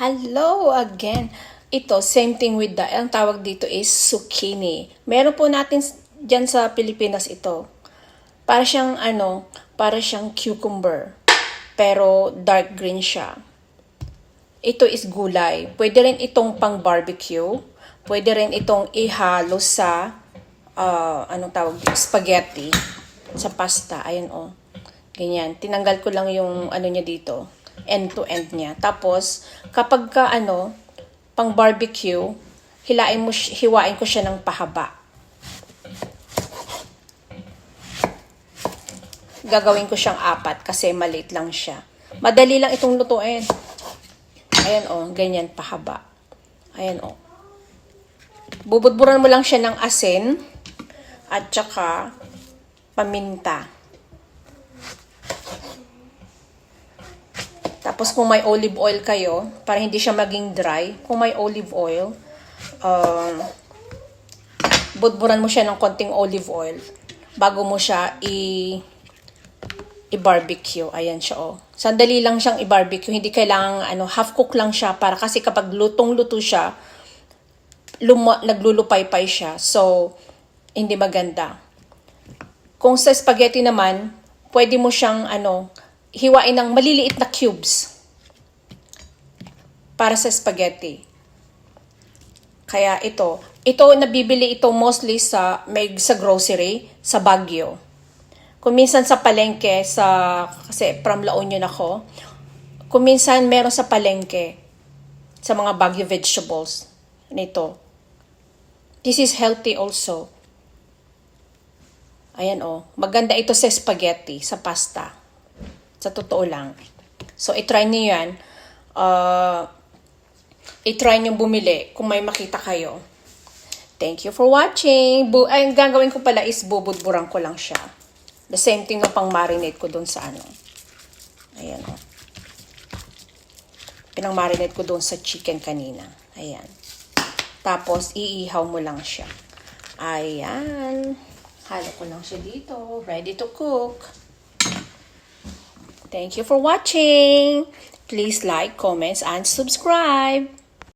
Hello again. Ito, same thing with the, ang tawag dito is zucchini. Meron po natin dyan sa Pilipinas ito. Para siyang ano, para siyang cucumber. Pero dark green siya. Ito is gulay. Pwede rin itong pang barbecue. Pwede rin itong ihalo sa, ah, anong tawag spaghetti. Sa pasta. Ayan o. Ganyan. Tinanggal ko lang yung ano niya dito. End to end niya. Tapos, kapag ka ano, pang barbecue, hilain mo, hiwain ko siya ng pahaba. Gagawin ko siyang apat kasi maliit lang siya. Madali lang itong lutuin. Ayan o, ganyan pahaba. Ayan o. Bubudburan mo lang siya ng asin at saka paminta. Tapos kung may olive oil kayo, para hindi siya maging dry, kung may olive oil, um, budburan mo siya ng konting olive oil bago mo siya i i-barbecue. Ayan siya, oh. Sandali lang siyang i-barbecue. Hindi kailangan, ano, half cook lang siya para kasi kapag lutong-luto siya, luma- naglulupay-pay siya. So, hindi maganda. Kung sa spaghetti naman, pwede mo siyang, ano, hiwain ng maliliit na cubes para sa spaghetti. Kaya ito, ito nabibili ito mostly sa may sa grocery sa Baguio. Kung minsan sa palengke sa kasi from La Union ako, kung minsan meron sa palengke sa mga Baguio vegetables nito. This is healthy also. Ayan oh, maganda ito sa spaghetti, sa pasta. Sa totoo lang. So, itry niyo yan. Uh, itry niyo bumili kung may makita kayo. Thank you for watching. Bu ay, ang gagawin ko pala is bubudburan ko lang siya. The same thing na pang marinate ko doon sa ano. Ayan o. Oh. Pinang marinate ko doon sa chicken kanina. Ayan. Tapos, iihaw mo lang siya. Ayan. Halo ko lang siya dito. Ready to cook. Thank you for watching. Please like, comments, and subscribe.